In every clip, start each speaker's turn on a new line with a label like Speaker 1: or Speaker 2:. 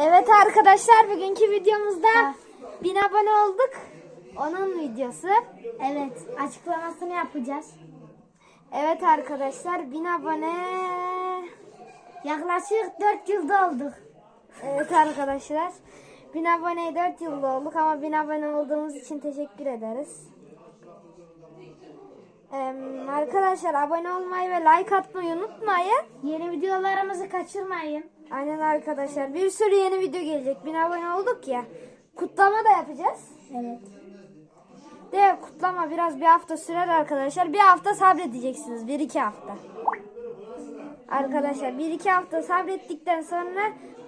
Speaker 1: Evet arkadaşlar bugünkü videomuzda 1000 abone olduk. Onun videosu.
Speaker 2: Evet, açıklamasını yapacağız.
Speaker 1: Evet arkadaşlar 1000 abone.
Speaker 2: Yaklaşık 4 yılda olduk.
Speaker 1: Evet arkadaşlar 1000 aboneye 4 yılda olduk ama 1000 abone olduğumuz için teşekkür ederiz. Ee, arkadaşlar abone olmayı ve like atmayı unutmayın.
Speaker 2: Yeni videolarımızı kaçırmayın.
Speaker 1: Aynen arkadaşlar bir sürü yeni video gelecek. 1000 abone olduk ya. Kutlama da yapacağız.
Speaker 2: Evet.
Speaker 1: De kutlama biraz bir hafta sürer arkadaşlar. Bir hafta sabredeceksiniz. Bir iki hafta. Arkadaşlar bir iki hafta sabrettikten sonra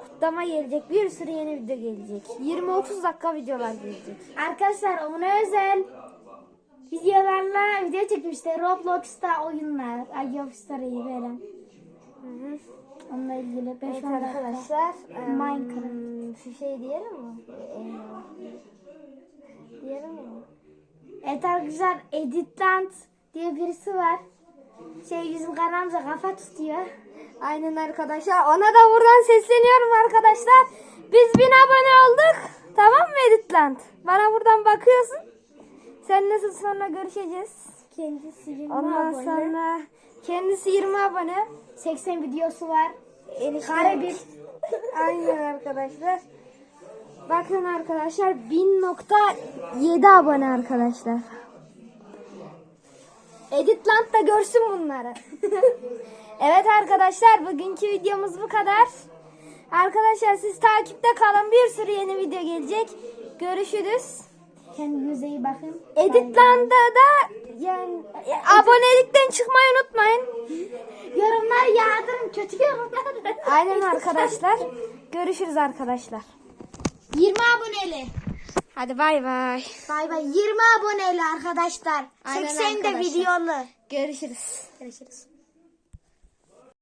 Speaker 1: kutlama gelecek. Bir sürü yeni video gelecek. 20-30 dakika videolar gelecek.
Speaker 2: Arkadaşlar ona özel videolarla video çekmişler. Roblox'ta oyunlar. Ay veren.
Speaker 1: Hı hı.
Speaker 2: Onunla ilgili 5
Speaker 1: Evet arkadaşlar.
Speaker 2: Minecraft.
Speaker 1: Şu şey diyelim mi? Eyvah. Diyelim mi?
Speaker 2: Evet arkadaşlar Editland diye birisi var. Şey bizim kanalımıza kafa tutuyor.
Speaker 1: Aynen arkadaşlar. Ona da buradan sesleniyorum arkadaşlar. Biz 1000 abone olduk. Tamam mı Editland? Bana buradan bakıyorsun. Sen nasıl sonra görüşeceğiz.
Speaker 2: Kendisi 20
Speaker 1: Ondan
Speaker 2: abone.
Speaker 1: sonra kendisi 20 abone.
Speaker 2: 80 videosu var. Kare bir.
Speaker 1: Aynen arkadaşlar. Bakın arkadaşlar 1000.7 abone arkadaşlar. Editland da görsün bunları. evet arkadaşlar bugünkü videomuz bu kadar. Arkadaşlar siz takipte kalın bir sürü yeni video gelecek. Görüşürüz.
Speaker 2: Kendinize iyi bakın.
Speaker 1: Editland'da da yani e, abonelikten çıkmayı unutmayın.
Speaker 2: Yorumlar yağdırın. Kötü yorumlar.
Speaker 1: Aynen arkadaşlar. Görüşürüz arkadaşlar.
Speaker 2: 20 aboneli.
Speaker 1: Hadi bay bay.
Speaker 2: Bay bay. 20 aboneli arkadaşlar.
Speaker 1: Aynen
Speaker 2: 80 de
Speaker 1: arkadaşlar.
Speaker 2: videolu.
Speaker 1: Görüşürüz.
Speaker 2: Görüşürüz.